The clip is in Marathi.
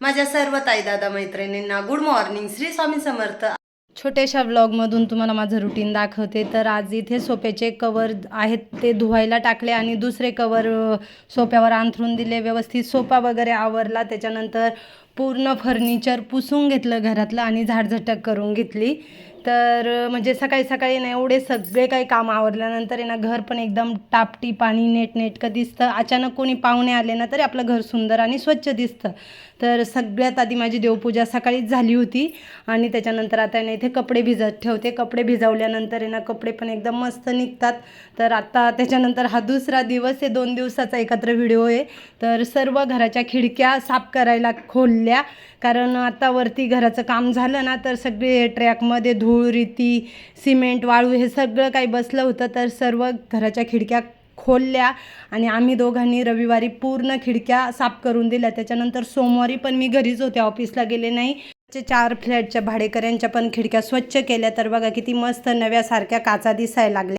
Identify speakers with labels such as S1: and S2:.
S1: माझ्या सर्व ताई दादा मैत्रिणींना गुड मॉर्निंग श्री स्वामी समर्थ.
S2: छोट्याशा व्लॉगमधून तुम्हाला माझं रुटीन दाखवते. तर आज इथे सोप्याचे कवर आहेत ते धुवायला टाकले आणि दुसरे कवर सोप्यावर अंथरून दिले. व्यवस्थित सोफा वगैरे आवरला. त्याच्यानंतर पूर्ण फर्निचर पुसून घेतलं घरातलं आणि झाडझटक करून घेतली. तर म्हणजे सकाळी सकाळी ना एवढे सगळे काही काम आवरल्यानंतर आहे ना घर पण एकदम टापटीप आणि नेटनेटकं दिसतं. अचानक कोणी पाहुणे आले ना तरी आपलं घर सुंदर आणि स्वच्छ दिसतं. तर सगळ्यात आधी माझी देवपूजा सकाळीच झाली होती आणि त्याच्यानंतर आता ना इथे कपडे भिजत ठेवते. कपडे भिजवल्यानंतर आहे ना कपडे पण एकदम मस्त निघतात. तर आता त्याच्यानंतर हा दुसरा दिवस हे दोन दिवसाचा एकत्र व्हिडिओ आहे. तर सर्व घराच्या खिडक्या साफ करायला खोलल्या. कारण आता वरती घराचं काम झालं ना तर सगळे ट्रॅकमध्ये धूळ रेती सिमेंट वाळू हे सगळं काही बसलं होतं. तर सर्व घराच्या खिडक्या खोलल्या आणि आम्ही दोघांनी रविवारी पूर्ण खिडक्या साफ करून दिल्या. त्याच्यानंतर सोमवारी पण मी घरीच होते ऑफिसला गेले नाही. चे चार फ्लॅटच्या भाडेकऱ्यांच्या पण खिडक्या स्वच्छ केल्या. तर बघा किती मस्त नव्यासारख्या काचा दिसायला लागल्या.